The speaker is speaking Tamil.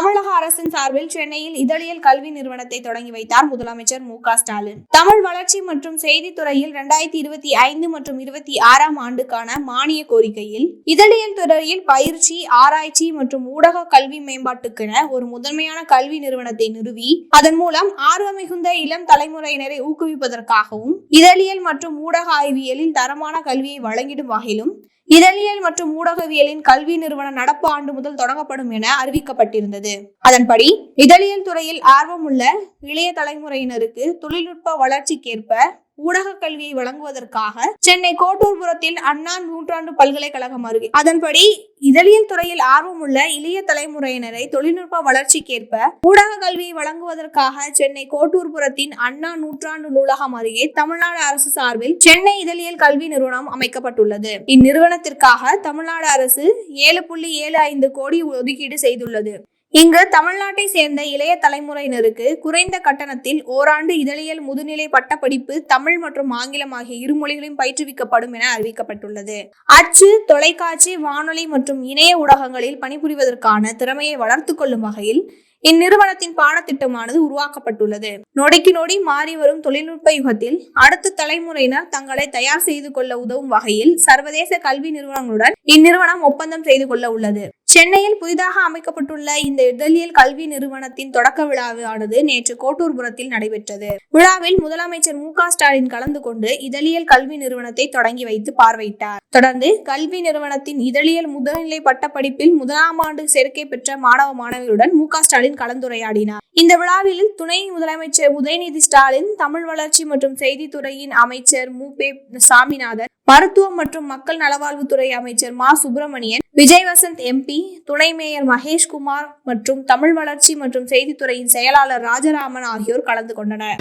தமிழக அரசின் சார்பில் சென்னையில் இதழியல் கல்வி நிறுவனத்தை தொடங்கி வைத்தார் முதலமைச்சர் மு ஸ்டாலின். தமிழ் வளர்ச்சி மற்றும் செய்தித்துறையில் இரண்டாயிரத்தி இருபத்தி ஐந்து மற்றும் இருபத்தி ஆறாம் ஆண்டுக்கான மானிய கோரிக்கையில் இதழியல் துறையில் பயிற்சி ஆராய்ச்சி மற்றும் ஊடக கல்வி மேம்பாட்டுக்கென ஒரு முதன்மையான கல்வி நிறுவனத்தை நிறுவி அதன் மூலம் ஆர்வமிகுந்த இளம் தலைமுறையினரை ஊக்குவிப்பதற்காகவும் இதழியல் மற்றும் ஊடக ஆய்வியலில் தரமான கல்வியை வழங்கிடும் வகையிலும் இதழியல் மற்றும் ஊடகவியலின் கல்வி நிறுவனம் நடப்பு ஆண்டு முதல் தொடங்கப்படும் என அறிவிக்கப்பட்டிருந்தது. அதன்படி இதழியல் துறையில் ஆர்வமுள்ள இளைய தலைமுறையினருக்கு தொழில்நுட்ப வளர்ச்சிக்கேற்ப ஊடக கல்வியை வழங்குவதற்காக சென்னை கோட்டூர்புரத்தில் அண்ணா நூற்றாண்டு பல்கலைக்கழகம் அருகே. அதன்படி இதழியல் துறையில் ஆர்வமுள்ள இளைய தலைமுறையினரை தொழில்நுட்ப வளர்ச்சிக்கேற்ப ஊடக கல்வியை வழங்குவதற்காக சென்னை கோட்டூர்புரத்தின் அண்ணா நூற்றாண்டு நூலகம் அருகே தமிழ்நாடு அரசு சார்பில் சென்னை இதழியல் கல்வி நிறுவனம் அமைக்கப்பட்டுள்ளது. இந்நிறுவனத்திற்காக தமிழ்நாடு அரசு ஏழு புள்ளி ஏழு ஐந்து கோடி ஒதுக்கீடு செய்துள்ளது. இங்கு தமிழ்நாட்டை சேர்ந்த இளைய தலைமுறையினருக்கு குறைந்த கட்டணத்தில் ஓராண்டு இதழியல் முதுநிலை பட்டப்படிப்பு தமிழ் மற்றும் ஆங்கிலம் ஆகிய இரு மொழிகளையும் பயிற்றுவிக்கப்படும் என அறிவிக்கப்பட்டுள்ளது. அச்சு தொலைக்காட்சி வானொலி மற்றும் இணைய ஊடகங்களில் பணிபுரிவதற்கான திறமையை வளர்த்து கொள்ளும் வகையில் இந்நிறுவனத்தின் பாடத்திட்டமானது உருவாக்கப்பட்டுள்ளது. நொடிக்கு நொடி மாறி வரும் தொழில்நுட்ப யுகத்தில் அடுத்த தலைமுறையினர் தங்களை தயார் செய்து கொள்ள உதவும் வகையில் சர்வதேச கல்வி நிறுவனங்களுடன் இந்நிறுவனம் ஒப்பந்தம் செய்து கொள்ள உள்ளது. சென்னையில் புதிதாக அமைக்கப்பட்டுள்ள இந்த இதழியல் கல்வி நிறுவனத்தின் தொடக்க விழாவானது நேற்று கோட்டூர்புரத்தில் நடைபெற்றது. விழாவில் முதலமைச்சர் மு ஸ்டாலின் கலந்து கொண்டு இதழியல் கல்வி நிறுவனத்தை தொடங்கி வைத்து பார்வையிட்டார். தொடர்ந்து கல்வி நிறுவனத்தின் இதழியல் முதுநிலை பட்டப்படிப்பில் முதலாம் ஆண்டு சேர்க்கை பெற்ற மாணவ மாணவியுடன் மு ஸ்டாலின் கலந்துரையாடினார். இந்த விழாவில் துணை முதலமைச்சர் உதயநிதி ஸ்டாலின் தமிழ் வளர்ச்சி மற்றும் செய்தித்துறையின் அமைச்சர் மு பே சாமிநாதன் மருத்துவம் மற்றும் மக்கள் நலவாழ்வுத்துறை அமைச்சர் மா சுப்பிரமணியன் விஜய் வசந்த் எம்பி துணை மேயர் மகேஷ்குமார் மற்றும் தமிழ் வளர்ச்சி மற்றும் செய்தித்துறையின் செயலாளர் ராஜராமன் ஆகியோர் கலந்து கொண்டனர்.